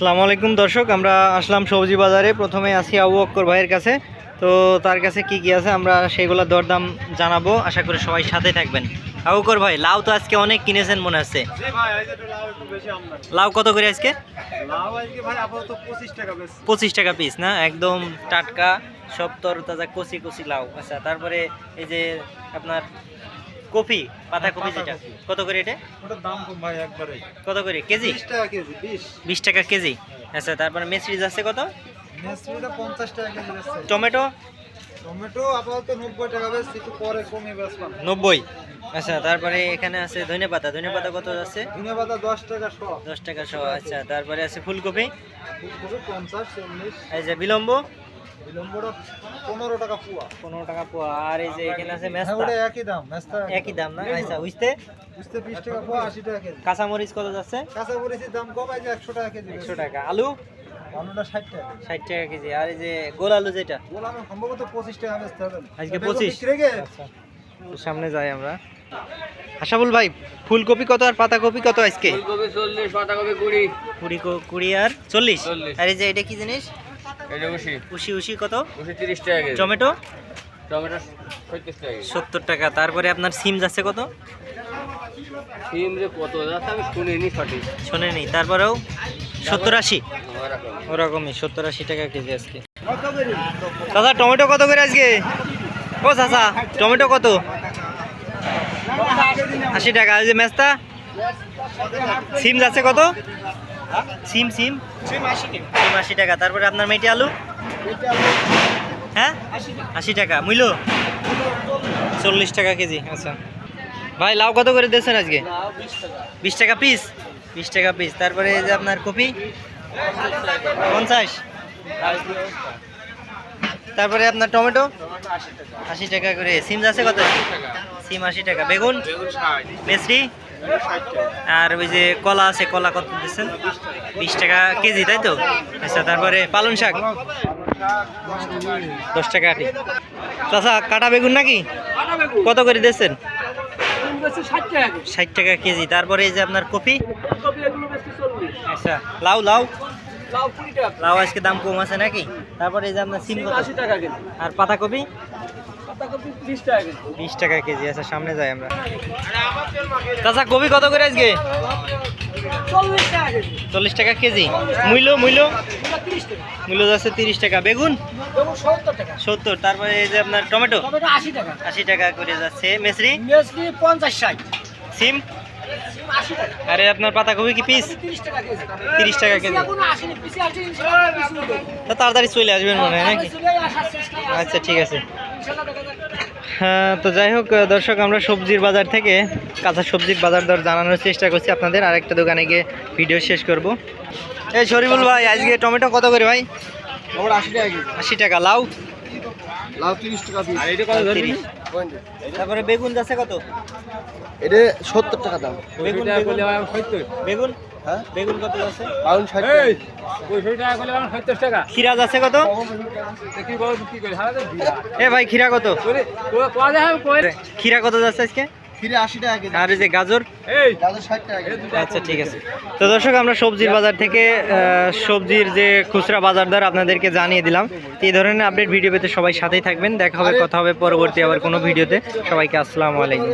আসসালামু আলাইকুম দর্শক আমরা আসলাম সবজি বাজারে। প্রথমে আসি আবু অক্কর ভাইয়ের কাছে। তো তার কাছে কি কি আছে আমরা সেগুলো দরদাম জানাব। আশা করি সবাই সাথে থাকবেন। আবু অক্কর ভাই লাউ তো আজকে অনেক কিনেছেন মনে হচ্ছে লাউ কত করে আজকে? পঁচিশ টাকা পিস না? একদম টাটকা সব তরতাজা কচি কচি লাউ। আচ্ছা তারপরে এই যে আপনার কফি পাতা হ্যাঁ, কফি পাতা যেটা। কত করে এটা? ওটার দাম কম ভাই একবারে। কত করে? কেজি? বিশ টাকা কেজি বিশ। বিশ টাকা কেজি। আচ্ছা তারপরে মেসরিজ আছে কত? মেসরিটা পঞ্চাশ টাকা কেজি বেচছে টমেটো? টমেটো আপাতত নব্বই টাকা বেচছে একটু পরে কমে বেচলাম নব্বই। আচ্ছা তারপরে এখানে আছে ধনে পাতা। ধনে পাতা কত আছে ধনে পাতা দশ টাকা শ। দশ টাকা সহ আচ্ছা তারপরে আছে ফুলকপি। ফুলকপি পঞ্চাশ চল্লিশ। এই যে বিলম্ব। বিলম্বটা পনেরো টাকা পোয়া। পনেরো টাকা পোয়া। আর এই যে এখানে আছে হ্যাঁ মেস্তা। ওটা একই দাম মেস্তা একই দাম না? আচ্ছা বুঝতে? বুঝতে বিশ টাকা পোয়া আশি টাকা কেজি। কাঁচামরিচ কত যাচ্ছে? দাম কম আছে একশো টাকা কেজি একশো টাকা। আলু? আলুটা ষাট টাকা ষাট টাকা কেজি। আর এই যে গোল আলু যেটা? বললাম সম্ভবত পঁচিশ টাকা বেচতে হবে। আজকে বেগুন 25 বিক্রি গে? আচ্ছা সামনে যাই আমরা। আশাবুল ভাই ফুলকপি কত আর পাতাকপি কত আজকে? ফুলকপি চল্লিশ পাতাকপি কুড়ি। কুড়ি কুড়ি আর চল্লিশ। চল্লিশ। আর এই যে এটা কি জিনিস? এটা উশি উশি উশি কত? উশি টাকা কেজি। টমেটো? টমেটো টাকা কেজি। সত্তর টাকা। তারপরে আপনার সিম যাচ্ছে কত? সিম যে কত যাচ্ছে আমি শুনিনি সঠিক। শোনেনি। তারপরেও সত্তর আশি? ওরকম ওরকমই সত্তর আশি টাকা কেজি আজকে। চাচা টমেটো কত করে আজকে? ও চাচা টমেটো কত? আশি টাকা। যে মেস্তা সিম যাচ্ছে কত? সিম সিম? সিম আশি টাকা। তারপরে আপনার মেটি আলু? হ্যাঁ? আশি টাকা। মূল্য? চল্লিশ টাকা কেজি। আচ্ছা। ভাই লাউ কত করে দিয়েছেন আজকে? বিশ টাকা। পিস বিশ টাকা পিস তারপরে এই যে আপনার কপি? পঞ্চাশ? তারপরে আপনার টমেটো? আশি টাকা। করে। সিম আছে কত? সিম আশি টাকা। বেগুন? মেসরি আর ওই যে কলা আছে, কলা কত দিচ্ছেন? বিশ টাকা কেজি, তাই তো? আচ্ছা তারপরে পালন শাক। দশ টাকা আটি। চাষা কাটা বেগুন নাকি? কত করে দিচ্ছেন? ষাট টাকা কেজি। তারপরে এই যে আপনার কপি। আচ্ছা লাউ লাউ। লাউ আজকে দাম কম আছে নাকি? তারপরে এই যে আপনার সিম কত? আর পাতাকপি? বিশ টাকা কেজি আচ্ছা সামনে যাই আমরা। চাচা কপি কত করে আজকে? চল্লিশ টাকা কেজি। মূল্য মূল্য? মূল্য যাচ্ছে তিরিশ টাকা। বেগুন? সত্তর তারপরে এই যে আপনার টমেটো? আশি টাকা। আশি টাকা করে যাচ্ছে। মেসরি? পঞ্চাশ ষাট। সিম? আশি টাকা আরে আপনার পাতাকপি কি পিস তিরিশ টাকা কেজি। তা তাড়াতাড়ি চলে আসবেন মনে হয় নাকি। আচ্ছা ঠিক আছে। হ্যাঁ তো যাই হোক দর্শক আমরা সবজির বাজার থেকে কাঁচা সবজির বাজার দর জানানোর চেষ্টা করছি আপনাদের। আরেকটা দোকানে গিয়ে ভিডিও শেষ করব। এই শরীফুল ভাই আজকে টমেটো কত করে ভাই? আশি টাকা আশি টাকা। লাউ? লাউ তিরিশ টাকা পিস তিরিশ। তারপরে বেগুন যাচ্ছে কত? এটা সত্তর টাকা দাম। বেগুন বেগুন। বেগুন? হ্যাঁ? বেগুন কত যাচ্ছে? বাউন ষাট টাকা। খিরা যাচ্ছে কত? এ ভাই খিরা কত? খিরা কত যাচ্ছে আজকে? আর এই যে গাজর? আচ্ছা ঠিক আছে। তো দর্শক আমরা সবজির বাজার থেকে সবজির যে খুচরা বাজার দর আপনাদেরকে জানিয়ে দিলাম। এই ধরনের আপডেট ভিডিও পেতে সবাই সাথেই থাকবেন। দেখা হবে কথা হবে পরবর্তী আবার কোনো ভিডিওতে। সবাইকে আসসালামু আলাইকুম।